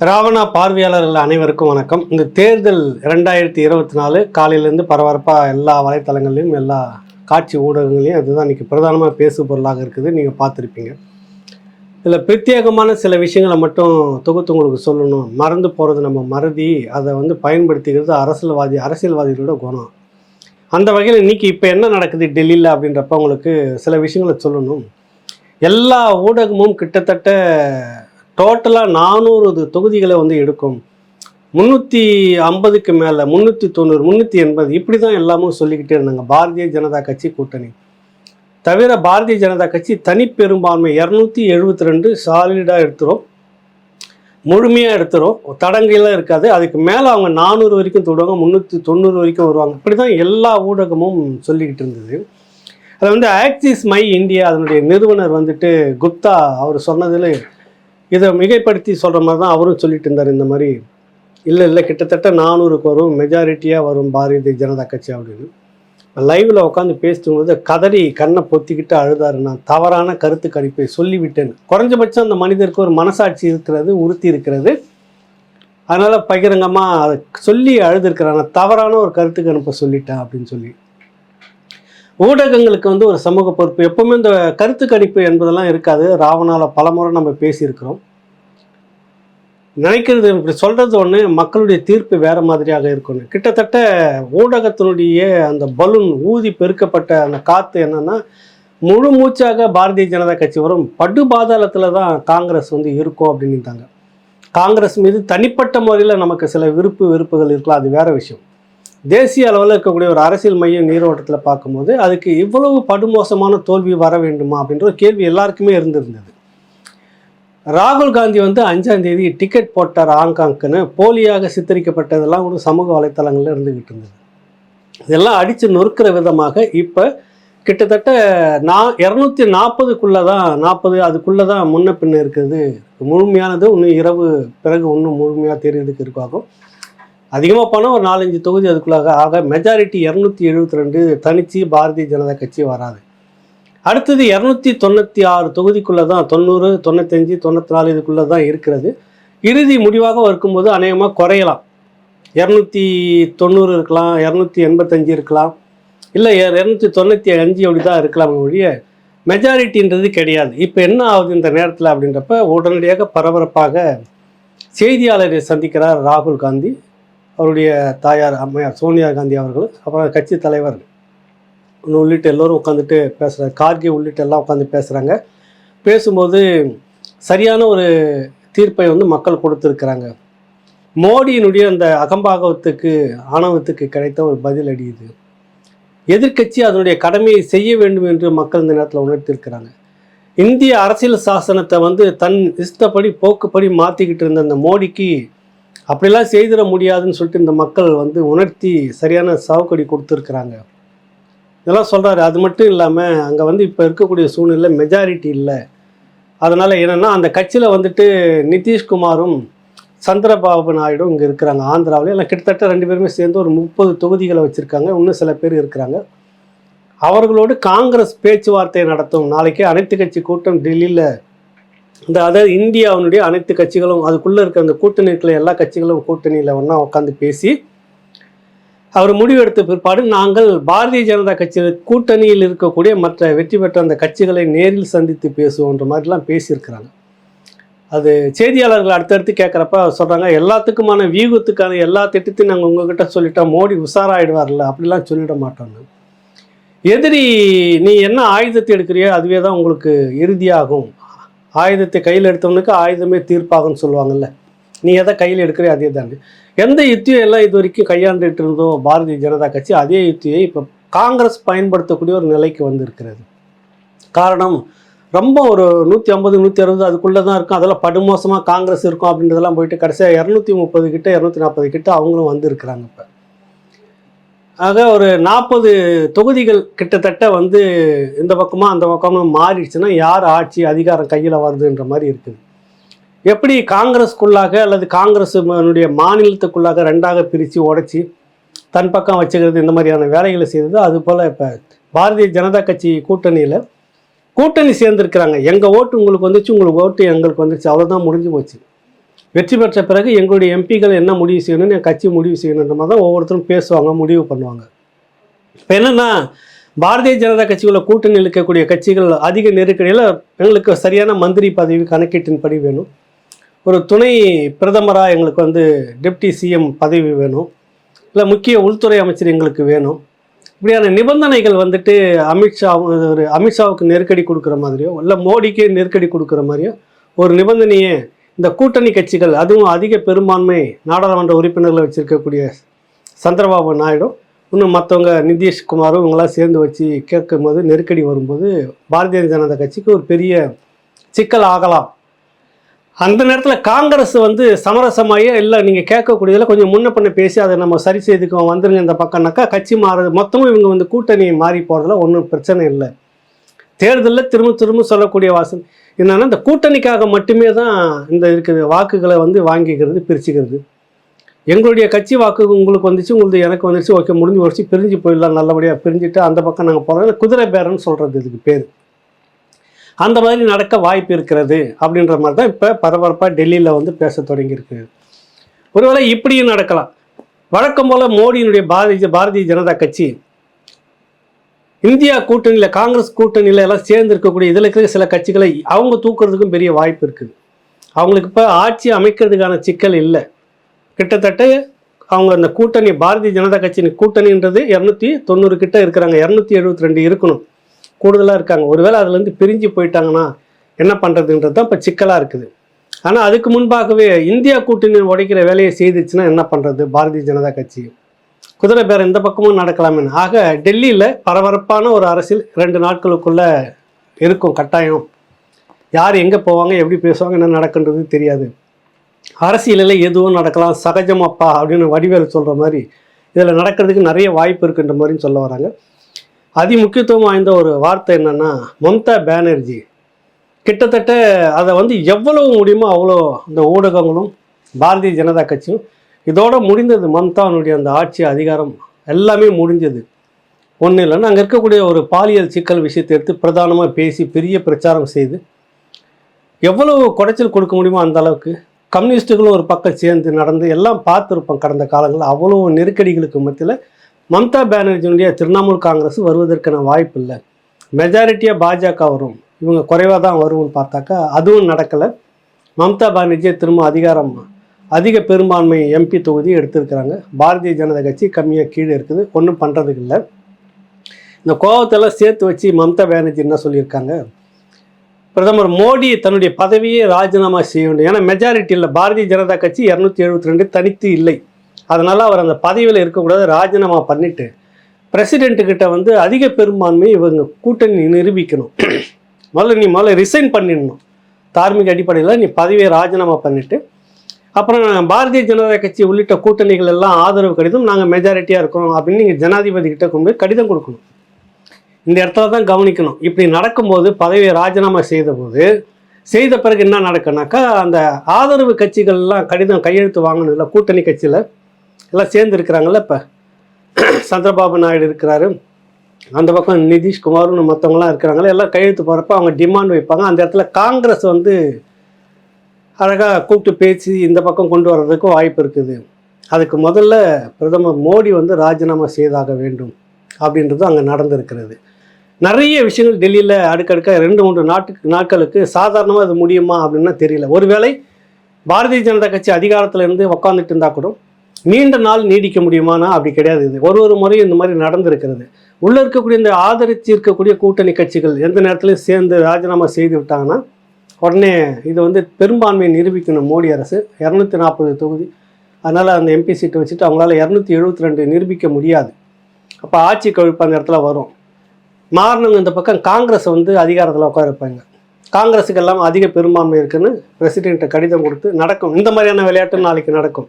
ராவணா பார்வையாளர்கள் அனைவருக்கும் வணக்கம். இந்த தேர்தல் ரெண்டாயிரத்தி இருபத்தி நாலு காலையிலேருந்து பரபரப்பாக எல்லா வலைத்தளங்கள்லையும் எல்லா காட்சி ஊடகங்களையும் அதுதான் இன்றைக்கி பிரதானமாக பேசு பொருளாக இருக்குது. நீங்கள் பார்த்துருப்பீங்க. இதில் பிரத்யேகமான சில விஷயங்களை மட்டும் தொகுத்து உங்களுக்கு சொல்லணும். மறந்து போகிறது நம்ம மறதி அதை வந்து பயன்படுத்திக்கிறது அரசியல்வாதி அரசியல்வாதிகளோட குணம். அந்த வகையில் இன்னைக்கு இப்போ என்ன நடக்குது டெல்லியில் அப்படின்றப்ப உங்களுக்கு சில விஷயங்களை சொல்லணும். எல்லா ஊடகமும் கிட்டத்தட்ட டோட்டலாக நானூறு தொகுதிகளை வந்து எடுக்கும். முந்நூற்றி ஐம்பதுக்கு மேலே முந்நூற்றி தொண்ணூறு முந்நூற்றி எண்பது இப்படி தான் எல்லாமும் சொல்லிக்கிட்டே இருந்தாங்க. பாரதிய ஜனதா கட்சி கூட்டணி. தவிர பாரதிய ஜனதா கட்சி தனிப்பெரும்பான்மை இரநூத்தி எழுபத்தி ரெண்டு சாலிடாக எடுத்துரும். முழுமையாக எடுத்துரும். தடங்கெல்லாம் இருக்காது. அதுக்கு மேலே அவங்க நானூறு வரைக்கும் தொடுவாங்க முந்நூற்றி தொண்ணூறு வரைக்கும் வருவாங்க. இப்படி தான் எல்லா ஊடகமும் சொல்லிக்கிட்டு இருந்தது. அது வந்து ஆக்சிஸ் மை இந்தியா அதனுடைய நிறுவனர் வந்துட்டு குப்தா அவர் சொன்னதில் இதை மிகைப்படுத்தி சொல்கிற மாதிரி தான் அவரும் சொல்லிட்டு இருந்தார். இந்த மாதிரி இல்லை இல்லை கிட்டத்தட்ட நானூறுக்கு வரும் மெஜாரிட்டியாக வரும் பாரதிய ஜனதா கட்சி அப்படின்னு. லைவில் உட்காந்து பேசும்போது கதறி கண்ணை பொத்திக்கிட்டு அழுதாரு. நான் தவறான கருத்து கணிப்பை சொல்லிவிட்டேன். குறைஞ்சபட்சம் அந்த மனிதருக்கு ஒரு மனசாட்சி இருக்கிறது உறுத்தி இருக்கிறது. அதனால் பகிரங்கமாக அதை சொல்லி அழுதுருக்கிறேன் நான் தவறான ஒரு கருத்து கணிப்பை சொல்லிட்டேன் அப்படின்னு சொல்லி. ஊடகங்களுக்கு வந்து ஒரு சமூக பொறுப்பு. எப்பவுமே இந்த கருத்து கணிப்பு என்பதெல்லாம் இருக்காது. ராவணால பலமுறை நம்ம பேசியிருக்கிறோம். நினைக்கிறது இப்படி சொல்கிறது ஒன்று மக்களுடைய தீர்ப்பு வேறு மாதிரியாக இருக்கணும் கிட்டத்தட்ட ஊடகத்தினுடைய அந்த பலூன் ஊதி பெருக்கப்பட்ட அந்த காற்று என்னென்னா முழு மூச்சாக பாரதிய ஜனதா கட்சி வரும் படு பாதாளத்தில் தான் காங்கிரஸ் வந்து இருக்கும் அப்படின்னுட்டாங்க. காங்கிரஸ் மீது தனிப்பட்ட முறையில் நமக்கு சில விருப்பு வெறுப்புகள் இருக்கலாம். அது வேறு விஷயம். தேசிய அளவில் இருக்கக்கூடிய ஒரு அரசியல் மைய நீரோட்டத்தில் பார்க்கும்போது அதுக்கு இவ்வளவு படுமோசமான தோல்வி வர வேண்டுமா அப்படின்ற ஒரு கேள்வி எல்லாருக்குமே இருந்திருந்தது. ராகுல் காந்தி வந்து அஞ்சாம் தேதி டிக்கெட் போட்டார் ஹாங்காங்க்குன்னு போலியாக சித்தரிக்கப்பட்டதெல்லாம் கூட சமூக வலைத்தளங்களில் இருந்துக்கிட்டு இருந்தது. இதெல்லாம் அடித்து நொறுக்கிற விதமாக இப்போ கிட்டத்தட்ட நா இரநூத்தி நாற்பதுக்குள்ளே தான் நாற்பது அதுக்குள்ளே தான் முன்ன பின்ன இருக்குது முழுமையானது இன்னும் இரவு பிறகு இன்னும் முழுமையாக தெரியறதுக்கு இருக்காகும். அதிகமாக போனால் ஒரு நாலஞ்சு தொகுதி அதுக்குள்ளாக. ஆக மெஜாரிட்டி இரநூத்தி எழுபத்தி ரெண்டு தனிச்சு பாரதிய ஜனதா கட்சி வராது. அடுத்தது இரநூத்தி தொண்ணூற்றி ஆறு தொகுதிக்குள்ளே தான் தொண்ணூறு தொண்ணூத்தஞ்சு தொண்ணூற்றி நாலு இதுக்குள்ளே தான் இருக்கிறது. இறுதி முடிவாக இருக்கும்போது அநேகமாக குறையலாம். இரநூத்தி தொண்ணூறு இருக்கலாம் இரநூத்தி எண்பத்தஞ்சு இருக்கலாம். இல்லை இரநூத்தி தொண்ணூற்றி அஞ்சு அப்படி தான் இருக்கலாம் ஒழிய மெஜாரிட்டின்றது கிடையாது. இப்போ என்ன ஆகுது இந்த நேரத்தில் அப்படின்றப்ப உடனடியாக பரபரப்பாக செய்தியாளரை சந்திக்கிறார் ராகுல் காந்தி. அவருடைய தாயார் அம்மையார் சோனியா காந்தி அவர்கள் அப்புறம் கட்சி தலைவர் உள்ளிட்ட எல்லோரும் உட்காந்துட்டு பேசுகிறாங்க கார்கே உள்ளிட்ட எல்லாம் உட்காந்து பேசுகிறாங்க பேசும்போது சரியான ஒரு தீர்ப்பை வந்து மக்கள் கொடுத்துருக்குறாங்க. மோடியினுடைய அந்த அகம்பாகவத்துக்கு ஆணவத்துக்கு கிடைத்த ஒரு பதில் அடியுது இது. எதிர்க்கட்சி அதனுடைய கடமையை செய்ய வேண்டும் என்று மக்கள் இந்த நேரத்தில் உணர்த்திருக்கிறாங்க. இந்திய அரசியல் சாசனத்தை வந்து தன் இஷ்டப்படி போக்குப்படி மாற்றிக்கிட்டு இருந்த அந்த மோடிக்கு அப்படிலாம் செய்திட முடியாதுன்னு சொல்லிட்டு இந்த மக்கள் வந்து உணர்த்தி சரியான சாவுக்கடி கொடுத்துருக்குறாங்க. இதெல்லாம் சொல்கிறாரு அது மட்டும் இல்லாமல் அங்கே வந்து இப்போ இருக்கக்கூடிய சூழ்நிலை மெஜாரிட்டி இல்லை. அதனால் என்னென்னா அந்த கட்சியில் வந்துட்டு நிதிஷ்குமாரும் சந்திரபாபு நாயுடும் இங்கே இருக்கிறாங்க. ஆந்திராவில் எல்லாம் கிட்டத்தட்ட ரெண்டு பேருமே சேர்ந்து ஒரு முப்பது தொகுதிகளை வச்சுருக்காங்க. இன்னும் சில பேர் இருக்கிறாங்க. அவர்களோடு காங்கிரஸ் பேச்சுவார்த்தை நடத்தும். நாளைக்கு அனைத்து கட்சி கூட்டம் டெல்லியில் இந்த அதாவது இந்தியாவினுடைய அனைத்து கட்சிகளும் அதுக்குள்ளே இருக்க அந்த கூட்டணி இருக்கிற எல்லா கட்சிகளும் கூட்டணியில் ஒன்றா உட்காந்து பேசி அவர் முடிவெடுத்த பிற்பாடு நாங்கள் பாரதிய ஜனதா கட்சியில் கூட்டணியில் இருக்கக்கூடிய மற்ற வெற்றி பெற்ற அந்த கட்சிகளை நேரில் சந்தித்து பேசுவோன்ற மாதிரிலாம் பேசியிருக்கிறாங்க. அது செய்தியாளர்கள் அடுத்தடுத்து கேட்குறப்ப சொல்கிறாங்க எல்லாத்துக்குமான வியூகத்துக்கான எல்லா திட்டத்தையும் நாங்கள் உங்ககிட்ட சொல்லிட்டோம் மோடி உஷாராயிடுவார்ல அப்படிலாம் சொல்லிட மாட்டோம்னு எதிரி நீ என்ன ஆயுதத்தை எடுக்கிறியோ அதுவே தான் உங்களுக்கு இறுதியாகும் ஆயுதத்தை கையில் எடுத்தவனுக்கு ஆயுதமே தீர்ப்பாகும்னு சொல்லுவாங்கல்ல. நீ எதை கையில் எடுக்கிறியோ அதே தானே. எந்த யுத்தியும் எல்லாம் இது வரைக்கும் கையாண்டுட்டு இருந்தோ பாரதிய ஜனதா கட்சி அதே யுத்தியை இப்போ காங்கிரஸ் பயன்படுத்தக்கூடிய ஒரு நிலைக்கு வந்திருக்கிறது. காரணம் ரொம்ப ஒரு நூற்றி ஐம்பது நூற்றி அறுபது அதுக்குள்ளே தான் இருக்கும். அதெல்லாம் படுமோசமாக காங்கிரஸ் இருக்கும் அப்படின்றதெல்லாம் போயிட்டு கடைசியாக இரநூத்தி முப்பது கிட்ட இரநூத்தி நாற்பது கிட்ட அவங்களும் வந்திருக்கிறாங்க இப்போ. ஆக ஒரு நாற்பது தொகுதிகள் கிட்டத்தட்ட வந்து இந்த பக்கமாக அந்த பக்கமாக மாறிடுச்சுன்னா யார் ஆட்சி அதிகாரம் கையில் வருதுன்ற மாதிரி இருக்குது. எப்படி காங்கிரஸ்க்குள்ளாக அல்லது காங்கிரஸுடைய மாநிலத்துக்குள்ளாக ரெண்டாக பிரித்து உடைச்சி தன் பக்கம் வச்சுக்கிறது இந்த மாதிரியான வேலைகளை செய்தது அது போல் இப்போ பாரதிய ஜனதா கட்சி கூட்டணியில் கூட்டணி சேர்ந்துருக்கிறாங்க. எங்கள் ஓட்டு உங்களுக்கு வந்துச்சு உங்களுக்கு ஓட்டு எங்களுக்கு வந்துச்சு அவ்வளோதான் முடிஞ்சு போச்சு. வெற்றி பெற்ற பிறகு எங்களுடைய எம்பிக்கள் என்ன முடிவு செய்யணும்னு என் கட்சி முடிவு செய்யணுன்ற மாதிரி தான் ஒவ்வொருத்தரும் பேசுவாங்க முடிவு பண்ணுவாங்க. இப்போ என்னென்னா பாரதிய ஜனதா கட்சிக்குள்ள கூட்டணி இருக்கக்கூடிய கட்சிகள் அதிக நெருக்கடியில் எங்களுக்கு சரியான மந்திரி பதவி கணக்கீட்டின்படி வேணும். ஒரு துணை பிரதமராக எங்களுக்கு வந்து டெப்டி சிஎம் பதவி வேணும். இல்லை முக்கிய உள்துறை அமைச்சர் எங்களுக்கு வேணும். இப்படியான நிபந்தனைகள் வந்துட்டு அமித்ஷா ஒரு அமித்ஷாவுக்கு நெருக்கடி கொடுக்குற மாதிரியோ இல்லை மோடிக்கு நெருக்கடி கொடுக்குற மாதிரியோ ஒரு நிபந்தனையை இந்த கூட்டணி கட்சிகள் அதுவும் அதிக பெரும்பான்மை நாடாளுமன்ற உறுப்பினர்களை வச்சுருக்கக்கூடிய சந்திரபாபு நாயுடு இன்னும் மற்றவங்க நிதிஷ்குமாரும் இவங்களாம் சேர்ந்து வச்சு கேட்கும்போது நெருக்கடி வரும்போது பாரதிய ஜனதா கட்சிக்கு ஒரு பெரிய சிக்கல் ஆகலாம். அந்த நேரத்தில் காங்கிரஸ் வந்து சமரசமாயே இல்லை நீங்கள் கேட்கக்கூடியதில் கொஞ்சம் முன்ன பண்ண பேசி அதை நம்ம சரி செய்துக்கோ வந்துருங்க இந்த பக்கம்னாக்கா கட்சி மாறுது. மொத்தமும் இவங்க வந்து கூட்டணி மாறி போகிறதுல ஒன்றும் பிரச்சனை இல்லை. தேர்தலில் திரும்ப திரும்ப சொல்லக்கூடிய வாசல். என்னன்னா இந்த கூட்டணிக்காக மட்டுமே தான் இந்த இருக்குது வாக்குகளை வந்து வாங்கிக்கிறது பிரிச்சுக்கிறது. எங்களுடைய கட்சி வாக்கு உங்களுக்கு வந்துச்சு உங்களுக்கு எனக்கு வந்துச்சு ஓகே முடிஞ்சு வச்சு பிரிஞ்சு போயிடலாம் நல்லபடியாக பிரிஞ்சுட்டு அந்த பக்கம் நாங்கள் போகிறோம் குதிரை பேரன்னு சொல்கிறது இதுக்கு பேர். அந்த மாதிரி நடக்க வாய்ப்பு இருக்கிறது அப்படின்ற மாதிரி தான் இப்போ பரபரப்பாக டெல்லியில் வந்து பேச தொடங்கியிருக்கு. ஒருவேளை இப்படியும் நடக்கலாம். வழக்கம் போல் மோடியினுடைய பாரதிய பாரதிய ஜனதா கட்சி இந்தியா கூட்டணியில் காங்கிரஸ் கூட்டணியில் எல்லாம் சேர்ந்து இருக்கக்கூடிய இதில் இருக்கிற சில கட்சிகளை அவங்க தூக்குறதுக்கும் பெரிய வாய்ப்பு இருக்குது. அவங்களுக்கு இப்போ ஆட்சி அமைக்கிறதுக்கான சிக்கல் இல்லை. கிட்டத்தட்ட அவங்க அந்த கூட்டணி பாரதிய ஜனதா கட்சியின் கூட்டணின்றது இரநூத்தி தொண்ணூறு கிட்ட இருக்கிறாங்க. இரநூத்தி எழுபத்தி ரெண்டு இருக்கணும். கூடுதலாக இருக்காங்க. ஒருவேளை அதுலேருந்து பிரிஞ்சு போயிட்டாங்கன்னா என்ன பண்ணுறதுன்றது தான் இப்போ சிக்கலாக இருக்குது. ஆனால் அதுக்கு முன்பாகவே இந்தியா கூட்டணி உடைக்கிற வேலையை செய்துச்சுன்னா என்ன பண்ணுறது பாரதிய ஜனதா கட்சி குதிரை பேரம் இந்த பக்கமும் நடக்கலாமே ஆக டெல்லியில் பரபரப்பான ஒரு அரசியல் ரெண்டு நாட்களுக்குள்ளே இருக்கும் கட்டாயம். யார் எங்கே போவாங்க எப்படி பேசுவாங்க என்ன நடக்குன்றது தெரியாது. அரசியலில் எதுவும் நடக்கலாம் சகஜமாப்பா அப்படின்னு வடிவேல் சொல்கிற மாதிரி இதில் நடக்கிறதுக்கு நிறைய வாய்ப்பு இருக்குன்ற மாதிரின்னு சொல்ல வராங்க. அதி முக்கியத்துவம் வாய்ந்த ஒரு வார்த்தை என்னென்னா மம்தா பானர்ஜி. கிட்டத்தட்ட அதை வந்து எவ்வளவு முடியுமோ அவ்வளோ இந்த ஊடகங்களும் பாரதிய ஜனதா கட்சியும் இதோட முடிந்தது மம்தானுடைய அந்த ஆட்சி அதிகாரம் எல்லாமே முடிஞ்சது. ஒன்றும் இல்லைன்னா அங்கே இருக்கக்கூடிய ஒரு பாலியல் சிக்கல் விஷயத்தை எடுத்து பிரதானமாக பேசி பெரிய பிரச்சாரம் செய்து எவ்வளவு குடைச்சல் கொடுக்க முடியுமோ அந்த அளவுக்கு கம்யூனிஸ்ட்டுகளும் ஒரு பக்கம் சேர்ந்து நடந்து எல்லாம் பார்த்துருப்போம் கடந்த காலங்களில். அவ்வளோ நெருக்கடிகளுக்கு மத்தியில் மம்தா பானர்ஜியினுடைய திரிணாமுல் காங்கிரஸ் வருவதற்கான வாய்ப்பு இல்லை. மெஜாரிட்டியாக பாஜக வரும். இவங்க குறைவாக தான் வரும்னு பார்த்தாக்கா அதுவும் நடக்கலை. மம்தா பானர்ஜியை திரும்ப அதிகாரம் அதிக பெரும்பான்மை எம்பி தொகுதி எடுத்திருக்கிறாங்க. பாரதிய ஜனதா கட்சி கம்மியாக கீழே இருக்குது. ஒன்றும் பண்ணுறதுக்கு இல்லை. இந்த கோபத்தெல்லாம் சேர்த்து வச்சு மம்தா பானர்ஜி என்ன சொல்லியிருக்காங்க? பிரதமர் மோடி தன்னுடைய பதவியை ராஜினாமா செய்ய வேண்டும். ஏன்னா மெஜாரிட்டி இல்லை பாரதிய ஜனதா கட்சி இரநூத்தி எழுபத்தி ரெண்டு தனித்து இல்லை. அதனால் அவர் அந்த பதவியில் இருக்கக்கூடாது ராஜினாமா பண்ணிவிட்டு பிரசிடென்ட் வந்து அதிக பெரும்பான்மை இவங்க கூட்டணி நிரூபிக்கணும். முதல்ல நீ முதல்ல ரிசைன் பண்ணிடணும். தார்மீக அடிப்படையில் நீ பதவியை ராஜினாமா பண்ணிவிட்டு அப்புறம் பாரதிய ஜனதா கட்சி உள்ளிட்ட கூட்டணிகள் எல்லாம் ஆதரவு கடிதம் நாங்கள் மெஜாரிட்டியாக இருக்கிறோம் அப்படின்னு நீங்கள் ஜனாதிபதி கிட்ட கொண்டு போய் கடிதம் கொடுக்கணும். இந்த இடத்துல தான் கவனிக்கணும். இப்படி நடக்கும்போது பதவியை ராஜினாமா செய்தபோது செய்த பிறகு என்ன நடக்குனாக்கா அந்த ஆதரவு கட்சிகள்லாம் கடிதம் கையெழுத்து வாங்கினதில்ல கூட்டணி கட்சியில் எல்லாம் சேர்ந்து இருக்கிறாங்கல்ல இப்போ. சந்திரபாபு நாயுடு இருக்கிறாரு. அந்த பக்கம் நிதிஷ்குமார்னு மற்றவங்களாம் இருக்கிறாங்களே எல்லாம் கையெழுத்து போகிறப்ப அவங்க டிமாண்ட் வைப்பாங்க. அந்த இடத்துல காங்கிரஸ் வந்து அழகாக கூப்பிட்டு பேசி இந்த பக்கம் கொண்டு வர்றதுக்கு வாய்ப்பு இருக்குது. அதுக்கு முதல்ல பிரதமர் மோடி வந்து ராஜினாமா செய்தாக வேண்டும் அப்படின்றது அங்கே நடந்திருக்கிறது. நிறைய விஷயங்கள் டெல்லியில் அடுக்கடுக்க ரெண்டு மூன்று நாட்டுக்கு நாட்களுக்கு சாதாரணமாக அது முடியுமா அப்படின்னா தெரியல. ஒருவேளை பாரதிய ஜனதா கட்சி அதிகாரத்தில் இருந்து உக்காந்துட்டு இருந்தால் கூட நீண்ட நாள் நீடிக்க முடியுமானா? அப்படி கிடையாது இது. ஒரு ஒரு முறையும் இந்த மாதிரி நடந்திருக்கிறது. உள்ளே இருக்கக்கூடிய இந்த ஆதரித்து இருக்கக்கூடிய கூட்டணி கட்சிகள் எந்த நேரத்துலையும் சேர்ந்து ராஜினாமா செய்து விட்டாங்கன்னா உடனே இது வந்து பெரும்பான்மையை நிரூபிக்கணும் மோடி அரசு. இரநூத்தி நாற்பது தொகுதி. அதனால் அந்த எம்பி சீட்டை வச்சுட்டு அவங்களால இரநூத்தி எழுபத்தி ரெண்டு நிரூபிக்க முடியாது. அப்போ ஆட்சி கழிப்பு அந்த இடத்துல வரும். மாறினவங்க இந்த பக்கம் காங்கிரஸ் வந்து அதிகாரத்தில் உட்காரப்பாங்க காங்கிரஸுக்கு எல்லாம் அதிக பெரும்பான்மை இருக்குன்னு பிரசிடென்ட்டை கடிதம் கொடுத்து நடக்கும். இந்த மாதிரியான விளையாட்டு நாளைக்கு நடக்கும்.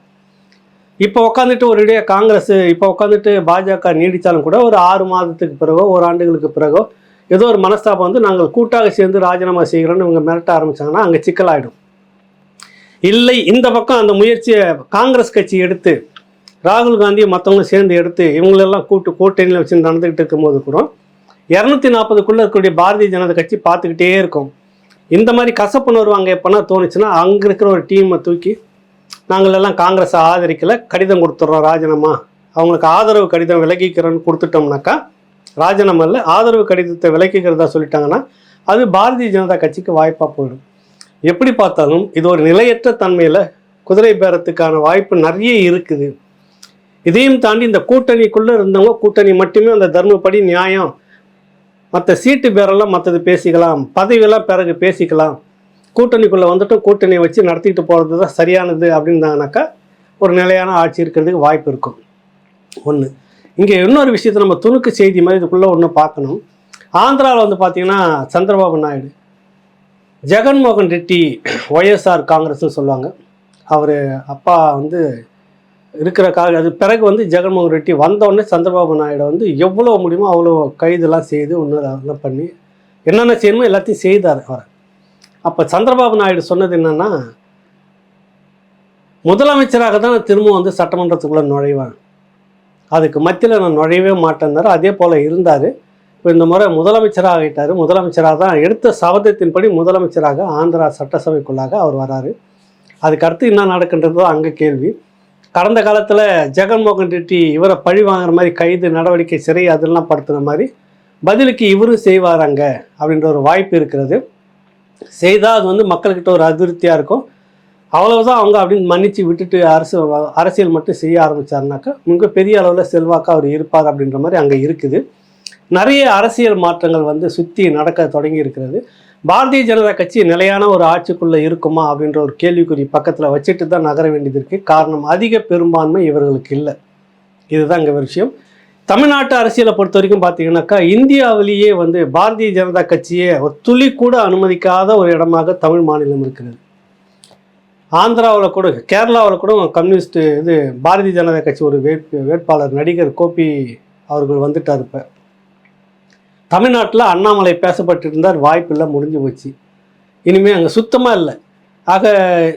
இப்போ உட்காந்துட்டு ஒரு இடையே காங்கிரஸ் இப்போ உட்காந்துட்டு பாஜக நீடித்தாலும் கூட ஒரு ஆறு மாதத்துக்கு பிறகோ ஒரு ஆண்டுகளுக்கு பிறகோ ஏதோ ஒரு மனஸ்தாபம் வந்து நாங்கள் கூட்டாக சேர்ந்து ராஜினாமா செய்கிறோன்னு இவங்க மிரட்ட ஆரம்பித்தாங்கன்னா அங்கே சிக்கலாயிடும். இல்லை இந்த பக்கம் அந்த முயற்சியை காங்கிரஸ் கட்சி எடுத்து ராகுல் காந்தியை மற்றவங்களும் சேர்ந்து எடுத்து இவங்களெல்லாம் கூட்டு கூட்டணியில் வச்சு நடந்துக்கிட்டு இருக்கும்போது கூட இரநூத்தி நாற்பதுக்குள்ளே இருக்கக்கூடிய பாரதிய ஜனதா கட்சி பார்த்துக்கிட்டே இருக்கும். இந்த மாதிரி கசப்புணர்வு அங்கே எப்போனா தோணுச்சுன்னா அங்கே இருக்கிற ஒரு டீமை தூக்கி நாங்களெல்லாம் காங்கிரஸை ஆதரிக்கலை கடிதம் கொடுத்துட்றோம் ராஜினாமா. அவங்களுக்கு ஆதரவு கடிதம் விலகிக்கிறோன்னு கொடுத்துட்டோம்னாக்கா ராஜினாமா இல்லை ஆதரவு கடிதத்தை விலக்கிக்கிறதா சொல்லிட்டாங்கன்னா அது பாரதிய ஜனதா கட்சிக்கு வாய்ப்பாக போயிடும். எப்படி பார்த்தாலும் இது ஒரு நிலையற்ற தன்மையில் குதிரை பேரத்துக்கான வாய்ப்பு நிறைய இருக்குது. இதையும் தாண்டி இந்த கூட்டணிக்குள்ளே இருந்தவங்க கூட்டணி மட்டுமே அந்த தர்மப்படி நியாயம். மற்ற சீட்டு பேரெல்லாம் மற்றது பேசிக்கலாம் பதவியெல்லாம் பிறகு பேசிக்கலாம். கூட்டணிக்குள்ளே வந்துட்டு கூட்டணியை வச்சு நடத்திக்கிட்டு போகிறது தான் சரியானது அப்படின்னாங்கனாக்கா ஒரு நிலையான ஆட்சி இருக்கிறதுக்கு வாய்ப்பு இருக்கும். ஒன்று இங்கே இன்னொரு விஷயத்தை நம்ம துணுக்கு செய்தி மாதிரி இதுக்குள்ளே ஒன்று பார்க்கணும். ஆந்திராவில் வந்து பார்த்தீங்கன்னா சந்திரபாபு நாயுடு ஜெகன்மோகன் ரெட்டி ஒய்எஸ்ஆர் காங்கிரஸ்னு சொல்லுவாங்க. அவர் அப்பா வந்து இருக்கிற கால அது பிறகு வந்து ஜெகன்மோகன் ரெட்டி வந்தோடனே சந்திரபாபு நாயுடு வந்து எவ்வளோ முடியுமோ அவ்வளோ கைதெல்லாம் செய்து ஒன்று அதெல்லாம் பண்ணி என்னென்ன செய்யணுமோ எல்லாத்தையும் செய்தார் அவர். அப்போ சந்திரபாபு நாயுடு சொன்னது என்னென்னா முதலமைச்சராக தான் திரும்பவும் திரும்ப வந்து சட்டமன்றத்துக்குள்ளே நுழைவேன். அதுக்கு மத்தியில் நான் நுழையவே மாட்டேன்னாரு அதே போல் இருந்தார். இப்போ இந்த முறை முதலமைச்சராக ஆகிட்டார் முதலமைச்சராக தான் எடுத்த சபதத்தின்படி முதலமைச்சராக ஆந்திரா சட்டசபைக்குள்ளாக அவர் வராரு. அதுக்கடுத்து என்ன நடக்கின்றதோ அங்கே கேள்வி. கடந்த காலத்தில் ஜெகன்மோகன் ரெட்டி இவரை பழி வாங்குற மாதிரி கைது நடவடிக்கை சிறை அதெல்லாம் படுத்துன மாதிரி பதிலுக்கு இவரும் செய்வாராங்க அப்படின்ற ஒரு வாய்ப்பு இருக்கிறது. செய்தால் அது வந்து மக்கள்கிட்ட ஒரு அதிருப்தியாக இருக்கும். அவ்வளவுதான் அவங்க அப்படின்னு மன்னிச்சு விட்டுட்டு அரசு அரசியல் மட்டும் செய்ய ஆரம்பிச்சாருனாக்கா மிக பெரிய அளவில் செல்வாக்காக அவர் இருப்பார் அப்படின்ற மாதிரி அங்கே இருக்குது. நிறைய அரசியல் மாற்றங்கள் வந்து சுற்றி நடக்க தொடங்கி இருக்கிறது. பாரதிய ஜனதா கட்சி நிலையான ஒரு ஆட்சிக்குள்ளே இருக்குமா அப்படின்ற ஒரு கேள்விக்குறி பக்கத்தில் வச்சுட்டு தான் நகர வேண்டியது இருக்குது காரணம் அதிக பெரும்பான்மை இவர்களுக்கு இல்லை. இதுதான் இங்கே விஷயம். தமிழ்நாட்டு அரசியலை பொறுத்த வரைக்கும் பார்த்தீங்கன்னாக்கா இந்தியாவிலேயே வந்து பாரதிய ஜனதா கட்சியே ஒரு துளி கூட அனுமதிக்காத ஒரு இடமாக தமிழ் மாநிலம் இருக்கிறது. ஆந்திராவில் கூட கேரளாவில் கூட கம்யூனிஸ்ட் இது பாரதிய ஜனதா கட்சி ஒரு வேட்பு வேட்பாளர் நடிகர் கோபி அவர்கள் வந்துட்டார் இப்போ. தமிழ்நாட்டில் அண்ணாமலை பேசப்பட்டு இருந்தார் வாய்ப்பில்லை முடிஞ்சு போச்சு. இனிமேல் அங்கே சுத்தமாக இல்லை. ஆக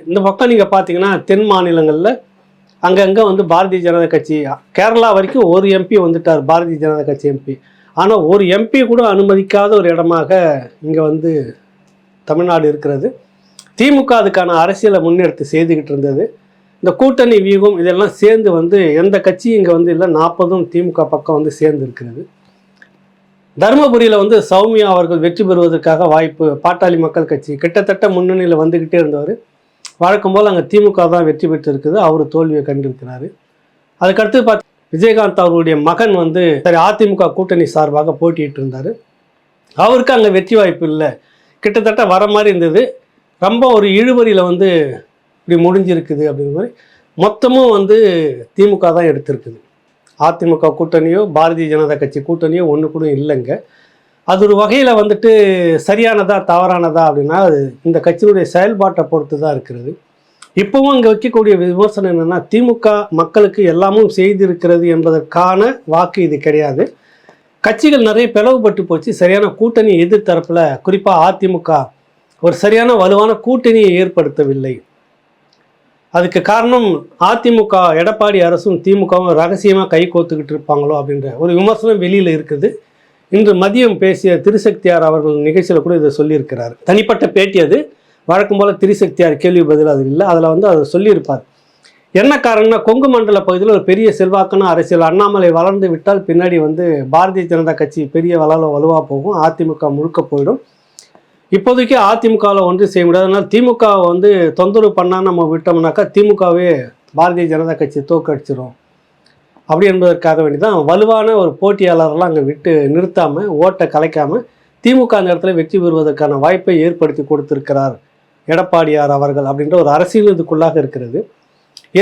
இந்த பக்கம் நீங்கள் பார்த்தீங்கன்னா தென் மாநிலங்களில் அங்கங்கே வந்து பாரதிய ஜனதா கட்சி கேரளா வரைக்கும் ஒரு எம்பி வந்துட்டார் பாரதிய ஜனதா கட்சி எம்பி ஆனால் ஒரு எம்பி கூட அனுமதிக்காத ஒரு இடமாக இங்கே வந்து தமிழ்நாடு இருக்கிறது. திமுக அதுக்கான அரசியலை முன்னெடுத்து செய்துக்கிட்டு இருந்தது. இந்த கூட்டணி வியூகம் இதெல்லாம் சேர்ந்து வந்து எந்த கட்சியும் இங்கே வந்து இல்லை நாற்பதும் திமுக பக்கம் வந்து சேர்ந்து இருக்கிறது தருமபுரியில் வந்து சௌமியா அவர்கள் வெற்றி பெறுவதற்காக வாய்ப்பு பாட்டாளி மக்கள் கட்சி கிட்டத்தட்ட முன்னணியில் வந்துக்கிட்டே இருந்தவர். வழக்கம் போல் அங்கே திமுக தான் வெற்றி பெற்று இருக்குது அவர் தோல்வியை கண்டிருக்கிறாரு. அதுக்கடுத்து பார்த்து விஜயகாந்த் அவருடைய மகன் வந்து சரி அதிமுக கூட்டணி சார்பாக போட்டியிட்டு இருந்தார். அவருக்கு அங்கே வெற்றி வாய்ப்பு இல்லை. கிட்டத்தட்ட வர மாதிரி இருந்தது. ரொம்ப ஒரு இழுபறியில் வந்து இப்படி முடிஞ்சிருக்குது அப்படிங்கிற மாதிரி மொத்தமும் வந்து திமுக தான் எடுத்திருக்குது. அதிமுக கூட்டணியோ பாரதிய ஜனதா கட்சி கூட்டணியோ ஒன்று கூட இல்லைங்க. அது ஒரு வகையில் வந்துட்டு சரியானதா தவறானதா அப்படின்னா அது இந்த கட்சியினுடைய செயல்பாட்டை பொறுத்து தான் இருக்கிறது. இப்போவும் இங்கே வைக்கக்கூடிய விமர்சனம் என்னென்னா திமுக மக்களுக்கு எல்லாமும் செய்திருக்கிறது என்பதற்கான வாக்கு இது கிடையாது. கட்சிகள் நிறைய பிளவுபட்டு போச்சு. சரியான கூட்டணி எதிர்த்தரப்பில் குறிப்பாக அதிமுக ஒரு சரியான வலுவான கூட்டணியை ஏற்படுத்தவில்லை. அதுக்கு காரணம் அதிமுக எடப்பாடி அரசும் திமுகவும் ரகசியமாக கை கோத்துக்கிட்டு இருப்பாங்களோ அப்படின்ற ஒரு விமர்சனம் வெளியில் இருக்குது. இன்று மதியம் பேசிய திருசக்தியார் அவர்கள் நிகழ்ச்சியில் கூட இதை சொல்லியிருக்கிறார். தனிப்பட்ட பேட்டி அது. வழக்கம் போல் திருசக்தியார் கேள்வி பதில் அது இல்லை. அதில் வந்து அதை சொல்லியிருப்பார். என்ன காரணம்னா கொங்கு மண்டல பகுதியில் ஒரு பெரிய செல்வாக்கான அரசியல். அண்ணாமலை வளர்ந்து விட்டால் பின்னாடி வந்து பாரதிய ஜனதா கட்சி பெரிய வளர வலுவாக போகும். அதிமுக முழுக்க போயிடும். இப்போதைக்கு அதிமுகவில் ஒன்று செய்ய முடியாது. அதனால் திமுகவை வந்து தொந்தரவு பண்ணால் நம்ம விட்டோம்னாக்கா திமுகவே பாரதிய ஜனதா கட்சி தோக்கடிச்சிடும் அப்படி என்பதற்காக வேண்டி தான் வலுவான ஒரு போட்டியாளரெலாம் அங்கே விட்டு நிறுத்தாமல் ஓட்டை கலைக்காமல் திமுக அந்த இடத்துல வெற்றி பெறுவதற்கான வாய்ப்பை ஏற்படுத்தி கொடுத்திருக்கிறார் எடப்பாடியார் அவர்கள் அப்படின்ற ஒரு அரசியல் இதுக்குள்ளாக இருக்கிறது.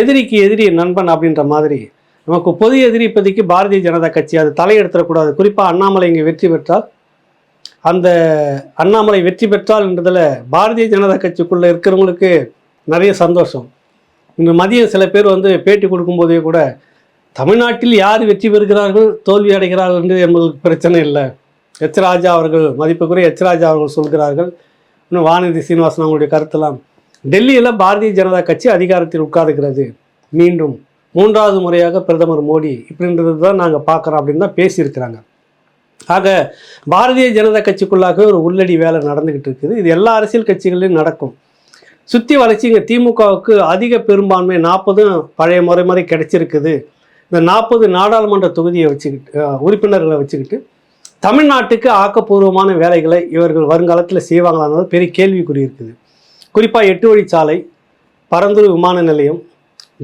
எதிரிக்கு எதிரி நண்பன் அப்படின்ற மாதிரி நமக்கு பொது எதிரி இப்போதைக்கு பாரதிய ஜனதா கட்சி அது தலையெடுத்துடக்கூடாது குறிப்பாக அண்ணாமலை இங்கே வெற்றி பெற்றால் அந்த அண்ணாமலை வெற்றி பெற்றால் என்றதில் பாரதிய ஜனதா கட்சிக்குள்ளே இருக்கிறவங்களுக்கு நிறைய சந்தோஷம். இன்று மதியம் சில பேர் வந்து பேட்டி கொடுக்கும்போதே கூட தமிழ்நாட்டில் யார் வெற்றி பெறுகிறார்கள் தோல்வி அடைகிறார்கள் என்று எங்களுக்கு பிரச்சனை இல்லை. எச் ராஜா அவர்கள் மதிப்புக்குரிய எச் ராஜா அவர்கள் சொல்கிறார்கள். இன்னும் வானதி சீனிவாசன் அவங்களுடைய கருத்தெல்லாம் டெல்லியில் பாரதிய ஜனதா கட்சி அதிகாரத்தில் உட்காருகிறது. மீண்டும் மூன்றாவது முறையாக பிரதமர் மோடி இப்படின்றது தான் நாங்கள் பார்க்குறோம் அப்படின்னு தான் பேசியிருக்கிறாங்க. ஆக பாரதிய ஜனதா கட்சிக்குள்ளாகவே ஒரு உள்ளடி வேலை நடந்துக்கிட்டு இருக்குது. இது எல்லா அரசியல் கட்சிகளிலும் நடக்கும். சுற்றி வளர்ச்சி இங்கே திமுகவுக்கு அதிக பெரும்பான்மை நாற்பதும் பழைய முறை மாதிரி கிடைச்சிருக்குது. இந்த நாற்பது நாடாளுமன்ற தொகுதியை வச்சுக்கிட்டு உறுப்பினர்களை வச்சுக்கிட்டு தமிழ்நாட்டுக்கு ஆக்கப்பூர்வமான வேலைகளை இவர்கள் வருங்காலத்தில் செய்வாங்களான்றது பெரிய கேள்விக்குறி இருக்குது. குறிப்பாக எட்டு வழிச்சாலை பரந்தூர் விமான நிலையம்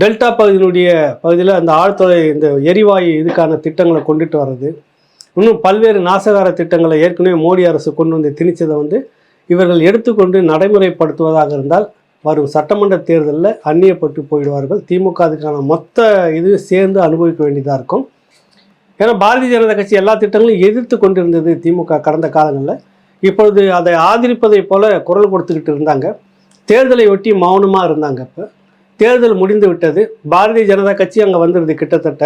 டெல்டா பகுதியினுடைய பகுதியில் அந்த ஆழ்துறை இந்த எரிவாயு இதுக்கான திட்டங்களை கொண்டுட்டு வர்றது இன்னும் பல்வேறு நாசகார திட்டங்களை ஏற்கனவே மோடி அரசு கொண்டு வந்து திணிச்சதை வந்து இவர்கள் எடுத்துக்கொண்டு நடைமுறைப்படுத்துவதாக இருந்தால் வரும் சட்டமன்ற தேர்தலில் அந்நியப்பட்டு போயிடுவார்கள். திமுக அதுக்கான மொத்த இது சேர்ந்து அனுபவிக்க வேண்டியதாக இருக்கும். ஏன்னா பாரதிய ஜனதா கட்சி எல்லா திட்டங்களையும் எதிர்த்து கொண்டிருந்தது திமுக கடந்த காலங்களில். இப்பொழுது அதை ஆதரிப்பதைப் போல குரல் கொடுத்துக்கிட்டு இருந்தாங்க. தேர்தலை ஒட்டி மௌனமாக இருந்தாங்க இப்போ. தேர்தல் முடிந்து விட்டது. பாரதிய ஜனதா கட்சி அங்கே வந்துருது கிட்டத்தட்ட.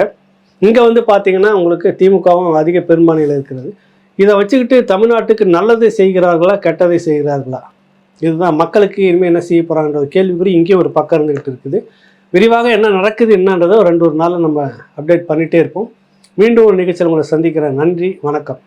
இங்கே வந்து பார்த்தீங்கன்னா உங்களுக்கு திமுகவும் அதிக பெரும்பான்மையில் இருக்கிறது. இதை வச்சுக்கிட்டு தமிழ்நாட்டுக்கு நல்லதை செய்கிறார்களா கெட்டதை செய்கிறார்களா? இதுதான் மக்களுக்கு இனிமேல் என்ன செய்ய போகிறாங்கன்ற கேள்விக்குறி இங்கேயும் ஒரு பக்கம் இருந்துகிட்டு இருக்குது. விரிவாக என்ன நடக்குது என்னன்றதை ரெண்டு ஒரு நாளில் நம்ம அப்டேட் பண்ணிகிட்டே இருப்போம். மீண்டும் ஒரு நிகழ்ச்சியில் உங்களை சந்திக்கிறேன். நன்றி வணக்கம்.